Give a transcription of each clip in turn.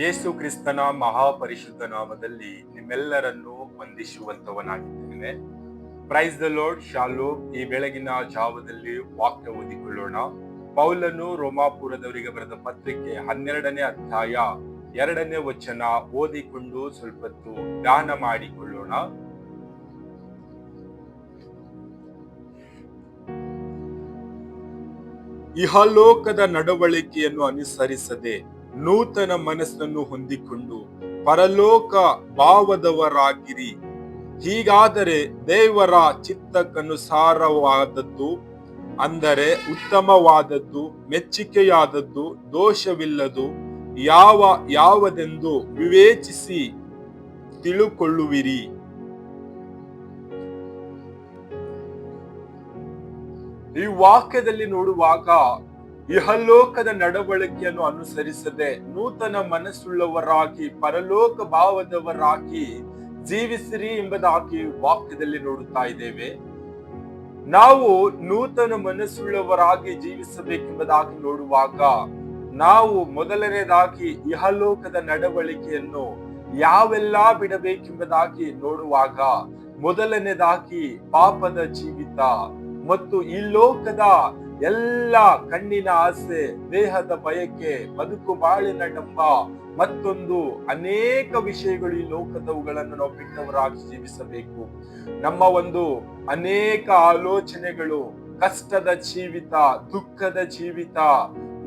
ಯೇಸು ಕ್ರಿಸ್ತನ ಮಹಾಪರಿಶುದ್ಧ ನಾಮದಲ್ಲಿ ನಿಮ್ಮೆಲ್ಲರನ್ನು ವಂದಿಸುವಂತವನಾಗಿದ್ದೇನೆ ಪ್ರೈಸ್ ದ ಲೋಡ್ ಶಾಲೋ ಈ ಬೆಳಗಿನ ಜಾವದಲ್ಲಿ ವಾಕ್ಯ ಓದಿಕೊಳ್ಳೋಣ. ಪೌಲನು ರೋಮಾಪುರದವರಿಗೆ ಬರೆದ ಪತ್ರಿಕೆ ಹನ್ನೆರಡನೇ ಅಧ್ಯಾಯ ಎರಡನೇ ವಚನ ಓದಿಕೊಂಡು ಸ್ವಲ್ಪತ್ತು ದಾನ ಮಾಡಿಕೊಳ್ಳೋಣ. ಇಹಲೋಕದ ನಡವಳಿಕೆಯನ್ನು ಅನುಸರಿಸದೆ ನೂತನ ಮನಸ್ಸನ್ನು ಹೊಂದಿಕೊಂಡು ಪರಲೋಕ ಭಾವದವರಾಗಿರಿ. ಹೀಗಾದರೆ ದೇವರ ಚಿತ್ತಕ್ಕನುಸಾರವಾದದ್ದು, ಅಂದರೆ ಉತ್ತಮವಾದದ್ದು ಮೆಚ್ಚುಗೆಯಾದದ್ದು ದೋಷವಿಲ್ಲದು ಯಾವ ಯಾವದೆಂದು ವಿವೇಚಿಸಿ ತಿಳುಕೊಳ್ಳುವಿರಿ. ಈ ವಾಕ್ಯದಲ್ಲಿ ನೋಡುವಾಗ ಇಹಲೋಕದ ನಡವಳಿಕೆಯನ್ನು ಅನುಸರಿಸದೆ ನೂತನ ಮನಸ್ಸುಳ್ಳವರಾಗಿ, ಪರಲೋಕ ಭಾವದವರಾಗಿ ಜೀವಿಸಿರಿ ಎಂಬುದಾಗಿ ವಾಕ್ಯದಲ್ಲಿ ನೋಡುತ್ತಾ ಇದ್ದೇವೆ. ನಾವು ನೂತನ ಮನಸ್ಸುಳ್ಳವರಾಗಿ ಜೀವಿಸಬೇಕೆಂಬುದಾಗಿ ನೋಡುವಾಗ ನಾವು ಮೊದಲನೇದಾಗಿ ಇಹಲೋಕದ ನಡವಳಿಕೆಯನ್ನು ಯಾವೆಲ್ಲ ಬಿಡಬೇಕೆಂಬುದಾಗಿ ನೋಡುವಾಗ ಮೊದಲನೇದಾಗಿ ಪಾಪದ ಜೀವಿತ ಮತ್ತು ಈ ಲೋಕದ ಎಲ್ಲ ಕಣ್ಣಿನ ಆಸೆ, ದೇಹದ ಬಯಕೆ, ಬದುಕು ಬಾಳಿನ ಡಂಬ, ಮತ್ತೊಂದು ಅನೇಕ ವಿಷಯಗಳು ಈ ಲೋಕದವುಗಳನ್ನು ನಾವು ಬಿಟ್ಟವರಾಗಿ ಜೀವಿಸಬೇಕು. ನಮ್ಮ ಒಂದು ಅನೇಕ ಆಲೋಚನೆಗಳು, ಕಷ್ಟದ ಜೀವಿತ, ದುಃಖದ ಜೀವಿತ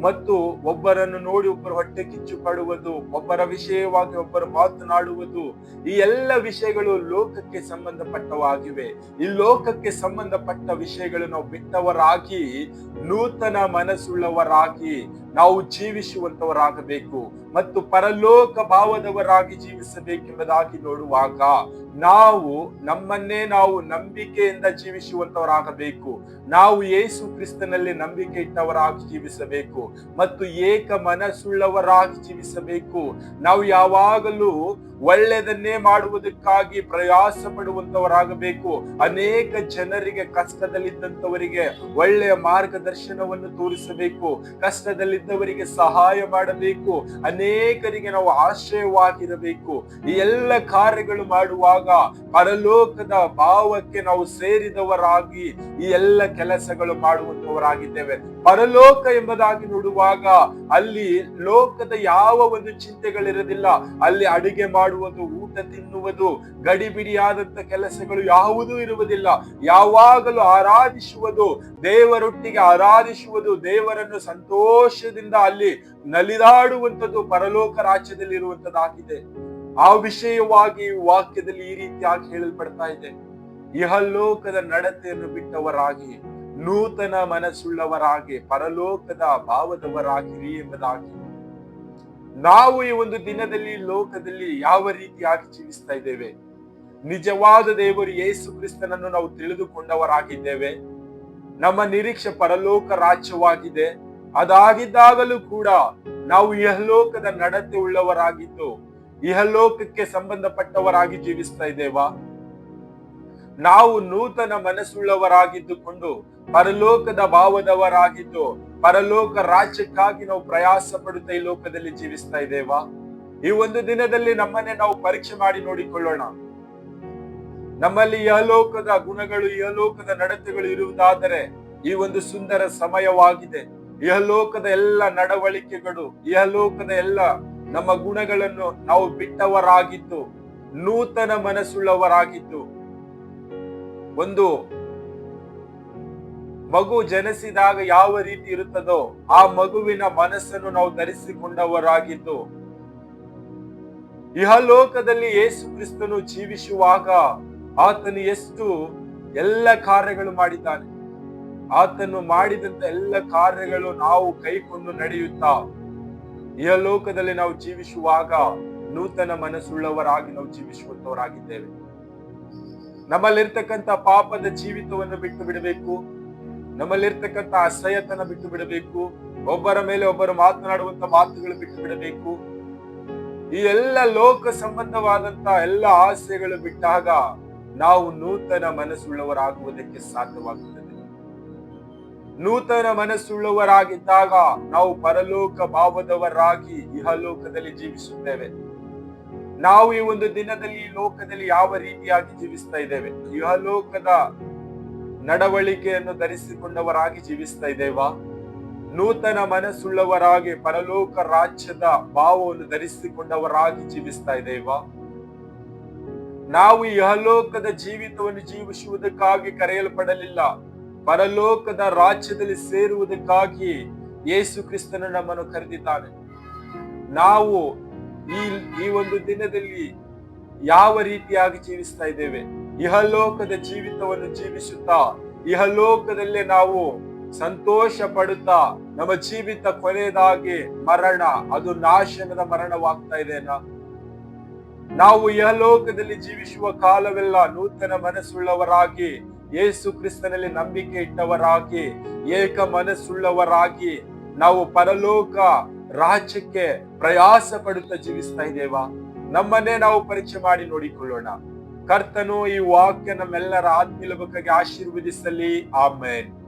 ಮತ್ತು ಒಬ್ಬರನ್ನು ನೋಡಿ ಒಬ್ಬರು ಹೊಟ್ಟೆ ಕಿಚ್ಚು ಪಡುವುದು, ಒಬ್ಬರ ವಿಷಯವಾಗಿ ಒಬ್ಬರು ಮಾತನಾಡುವುದು, ಈ ಎಲ್ಲ ವಿಷಯಗಳು ಲೋಕಕ್ಕೆ ಸಂಬಂಧಪಟ್ಟವಾಗಿವೆ. ಈ ಲೋಕಕ್ಕೆ ಸಂಬಂಧಪಟ್ಟ ವಿಷಯಗಳು ನಾವು ಬಿಟ್ಟವರಾಗಿ, ನೂತನ ಮನಸ್ಸುಳ್ಳವರಾಗಿ, ನಾವು ಜೀವಿಸುವಂತವರಾಗಬೇಕು. ಮತ್ತು ಪರಲೋಕ ಭಾವದವರಾಗಿ ಜೀವಿಸಬೇಕೆಂಬುದಾಗಿ ನೋಡುವಾಗ ನಾವು ನಮ್ಮನ್ನೇ ನಾವು ನಂಬಿಕೆಯಿಂದ ಜೀವಿಸುವಂತವರಾಗಬೇಕು. ನಾವು ಯೇಸು ಕ್ರಿಸ್ತನಲ್ಲಿ ನಂಬಿಕೆ ಇಟ್ಟವರಾಗಿ ಜೀವಿಸಬೇಕು ಮತ್ತು ಏಕ ಮನಸ್ಸುಳ್ಳವರಾಗಿ ಜೀವಿಸಬೇಕು. ನಾವು ಯಾವಾಗಲೂ ಒಳ್ಳೆಯದನ್ನೇ ಮಾಡುವುದಕ್ಕಾಗಿ ಪ್ರಯಾಸ ಪಡುವಂತವರಾಗಬೇಕು ಅನೇಕ ಜನರಿಗೆ ಕಷ್ಟದಲ್ಲಿದ್ದಂಥವರಿಗೆ ಒಳ್ಳೆಯ ಮಾರ್ಗದರ್ಶನವನ್ನು ತೋರಿಸಬೇಕು. ಕಷ್ಟದಲ್ಲಿದ್ದವರಿಗೆ ಸಹಾಯ ಮಾಡಬೇಕು. ಅನೇಕರಿಗೆ ನಾವು ಆಶ್ರಯವಾಗಿರಬೇಕು. ಈ ಎಲ್ಲ ಕಾರ್ಯಗಳು ಮಾಡುವಾಗ ಪರಲೋಕದ ಭಾವಕ್ಕೆ ನಾವು ಸೇರಿದವರಾಗಿ ಈ ಎಲ್ಲ ಕೆಲಸಗಳು ಮಾಡುವಂತವರಾಗಿದ್ದೇವೆ ಪರಲೋಕ ಎಂಬುದಾಗಿ ನೋಡುವಾಗ ಅಲ್ಲಿ ಲೋಕದ ಯಾವ ಒಂದು ಚಿಂತೆಗಳಿರೋದಿಲ್ಲ. ಅಲ್ಲಿ ಅಡಿಗೆ ಮಾಡುವುದು, ಊಟ ತಿನ್ನುವುದು ಗಡಿಬಿಡಿಯಾದಂತ ಕೆಲಸಗಳು ಯಾವುದೂ ಇರುವುದಿಲ್ಲ. ಯಾವಾಗಲೂ ಆರಾಧಿಸುವುದು, ದೇವರೊಟ್ಟಿಗೆ ಆರಾಧಿಸುವುದು ದೇವರನ್ನು ಸಂತೋಷದಿಂದ ಅಲ್ಲಿ ನಲಿದಾಡುವಂಥದ್ದು ಪರಲೋಕ ರಾಜ್ಯದಲ್ಲಿ ಇರುವಂತದ್ದಾಗಿದೆ ಆ ವಿಷಯವಾಗಿ ವಾಕ್ಯದಲ್ಲಿ ಈ ರೀತಿಯಾಗಿ ಹೇಳಲ್ಪಡ್ತಾ ಇದೆ. ಇಹಲೋಕದ ನಡತೆಯನ್ನು ಬಿಟ್ಟವರಾಗಿ, ನೂತನ ಮನಸ್ಸುಳ್ಳವರಾಗಿ, ಪರಲೋಕದ ಭಾವದವರಾಗಿರಿ ಎಂಬುದಾಗಿ. ನಾವು ಈ ಒಂದು ದಿನದಲ್ಲಿ ಲೋಕದಲ್ಲಿ ಯಾವ ರೀತಿಯಾಗಿ ಜೀವಿಸ್ತಾ ಇದ್ದೇವೆ? ನಿಜವಾದ ದೇವರು ಯೇಸು ಕ್ರಿಸ್ತನನ್ನು ನಾವು ತಿಳಿದುಕೊಂಡವರಾಗಿದ್ದೇವೆ. ನಮ್ಮ ನಿರೀಕ್ಷೆ ಪರಲೋಕ ರಾಜ್ಯವಾಗಿದೆ. ಅದಾಗಿದ್ದಾಗಲೂ ಕೂಡ ನಾವು ಇಹಲೋಕದ ನಡತೆ ಉಳ್ಳವರಾಗಿದ್ದು, ಇಹಲೋಕಕ್ಕೆ ಸಂಬಂಧಪಟ್ಟವರಾಗಿ ಜೀವಿಸ್ತಾ ಇದ್ದೇವಾ? ನಾವು ನೂತನ ಮನಸ್ಸುಳ್ಳವರಾಗಿದ್ದುಕೊಂಡು, ಪರಲೋಕದ ಭಾವದವರಾಗಿದ್ದು, ಪರಲೋಕ ರಾಜ್ಯಕ್ಕಾಗಿ ನಾವು ಪ್ರಯಾಸ ಪಡುತ್ತಾ ಈ ಲೋಕದಲ್ಲಿ ಜೀವಿಸ್ತಾ ಇದ್ದೇವಾ? ಈ ಒಂದು ದಿನದಲ್ಲಿ ನಮ್ಮನ್ನೇ ನಾವು ಪರೀಕ್ಷೆ ಮಾಡಿ ನೋಡಿಕೊಳ್ಳೋಣ. ನಮ್ಮಲ್ಲಿ ಯಹಲೋಕದ ಗುಣಗಳು ಯಹಲೋಕದ ನಡತೆಗಳು ಇರುವುದಾದರೆ, ಈ ಒಂದು ಸುಂದರ ಸಮಯವಾಗಿದೆ. ಯಹಲೋಕದ ಎಲ್ಲ ನಡವಳಿಕೆಗಳು, ಇಹಲೋಕದ ಎಲ್ಲ ನಮ್ಮ ಗುಣಗಳನ್ನು ನಾವು ಬಿಟ್ಟವರಾಗಿದ್ದು, ನೂತನ ಮನಸ್ಸುಳ್ಳವರಾಗಿದ್ದು. ಒಂದು ಮಗು ಜನಿಸಿದಾಗ ಯಾವ ರೀತಿ ಇರುತ್ತದೋ ಆ ಮಗುವಿನ ಮನಸ್ಸನ್ನು ನಾವು ಧರಿಸಿಕೊಂಡವರಾಗಿದ್ದು. ಇಹಲೋಕದಲ್ಲಿ ಯೇಸು ಕ್ರಿಸ್ತನು ಜೀವಿಸುವಾಗ ಆತನು ಎಷ್ಟು ಎಲ್ಲ ಕಾರ್ಯಗಳು ಮಾಡಿದ್ದಾನೆ. ಆತನು ಮಾಡಿದಂತ ಎಲ್ಲ ಕಾರ್ಯಗಳು ನಾವು ಕೈಕೊಂಡು ನಡೆಯುತ್ತಾ? ಈ ಲೋಕದಲ್ಲಿ ನಾವು ಜೀವಿಸುವಾಗ ನೂತನ ಮನಸ್ಸುಳ್ಳವರಾಗಿ ನಾವು ಜೀವಿಸುವಂತವರಾಗಿದ್ದೇವೆ. ನಮ್ಮಲ್ಲಿರ್ತಕ್ಕಂಥ ಪಾಪದ ಜೀವಿತವನ್ನು ಬಿಟ್ಟು ಬಿಡಬೇಕು. ನಮ್ಮಲ್ಲಿರ್ತಕ್ಕಂಥ ಅಸಹ್ಯತನ ಬಿಟ್ಟು ಬಿಡಬೇಕು. ಒಬ್ಬರ ಮೇಲೆ ಒಬ್ಬರು ಮಾತನಾಡುವಂತ ಮಾತುಗಳು ಬಿಟ್ಟು ಬಿಡಬೇಕು. ಈ ಎಲ್ಲ ಲೋಕ ಸಂಬಂಧವಾದಂತಹ ಎಲ್ಲ ಆಸೆಗಳು ಬಿಟ್ಟಾಗ ನಾವು ನೂತನ ಮನಸ್ಸುಳ್ಳವರಾಗುವುದಕ್ಕೆ ಸಾಧ್ಯವಾಗುತ್ತದೆ. ನೂತನ ಮನಸ್ಸುಳ್ಳವರಾಗಿದ್ದಾಗ ನಾವು ಪರಲೋಕ ಭಾವದವರಾಗಿ ಇಹಲೋಕದಲ್ಲಿ ಜೀವಿಸುತ್ತೇವೆ. ನಾವು ಈ ಒಂದು ದಿನದಲ್ಲಿ ಲೋಕದಲ್ಲಿ ಯಾವ ರೀತಿಯಾಗಿ ಜೀವಿಸ್ತಾ ಇದ್ದೇವೆ? ಇಹಲೋಕದ ನಡವಳಿಕೆಯನ್ನು ಧರಿಸಿಕೊಂಡವರಾಗಿ ಜೀವಿಸ್ತಾ ಇದ್ದೇವಾ? ನೂತನ ಮನಸ್ಸುಳ್ಳವರಾಗಿ, ಪರಲೋಕ ರಾಜ್ಯದ ಭಾವವನ್ನು ಧರಿಸಿಕೊಂಡವರಾಗಿ ಜೀವಿಸ್ತಾ ಇದ್ದೇವಾ? ನಾವು ಇಹಲೋಕದ ಜೀವಿತವನ್ನು ಜೀವಿಸುವುದಕ್ಕಾಗಿ ಕರೆಯಲ್ಪಡಲಿಲ್ಲ. ಪರಲೋಕದ ರಾಜ್ಯದಲ್ಲಿ ಸೇರುವುದಕ್ಕಾಗಿ ಯೇಸು ಕ್ರಿಸ್ತನು ನಮ್ಮನ್ನು ಕರೆದಿದ್ದಾನೆ. ನಾವು ಈ ಈ ಒಂದು ದಿನದಲ್ಲಿ ಯಾವ ರೀತಿಯಾಗಿ ಜೀವಿಸ್ತಾ ಇದ್ದೇವೆ? ಇಹಲೋಕದ ಜೀವಿತವನ್ನು ಜೀವಿಸುತ್ತಾ, ಇಹಲೋಕದಲ್ಲೇ ನಾವು ಸಂತೋಷ ಪಡುತ್ತಾ, ನಮ್ಮ ಜೀವಿತ ಕೊನೆಯದಾಗಿ ಮರಣ, ಅದು ನಾಶನದ ಮರಣವಾಗ್ತಾ ಇದೆನಾ ನಾವು ಇಹಲೋಕದಲ್ಲಿ ಜೀವಿಸುವ ಕಾಲವೆಲ್ಲ ನೂತನ ಮನಸ್ಸುಳ್ಳವರಾಗಿ ಯೇಸು ಕ್ರಿಸ್ತನಲ್ಲಿ ನಂಬಿಕೆ ಇಟ್ಟವರಾಗಿ, ಏಕ ಮನಸ್ಸುಳ್ಳವರಾಗಿ ನಾವು ಪರಲೋಕ ರಾಜ್ಯಕ್ಕೆ ಪ್ರಯಾಸ ಪಡುತ್ತಾ ಜೀವಿಸ್ತಾ ಇದ್ದೇವಾ? ನಮ್ಮನ್ನೇ ನಾವು ಪರೀಕ್ಷೆ ಮಾಡಿ ನೋಡಿಕೊಳ್ಳೋಣ. ಕರ್ತನು ಈ ವಾಕ್ಯ ನಮ್ಮೆಲ್ಲರ ಆತ್ಮೀಯ ಬಗ್ಗೆಗೆ ಆಶೀರ್ವದಿಸಲಿ. ಆಮೇನ್.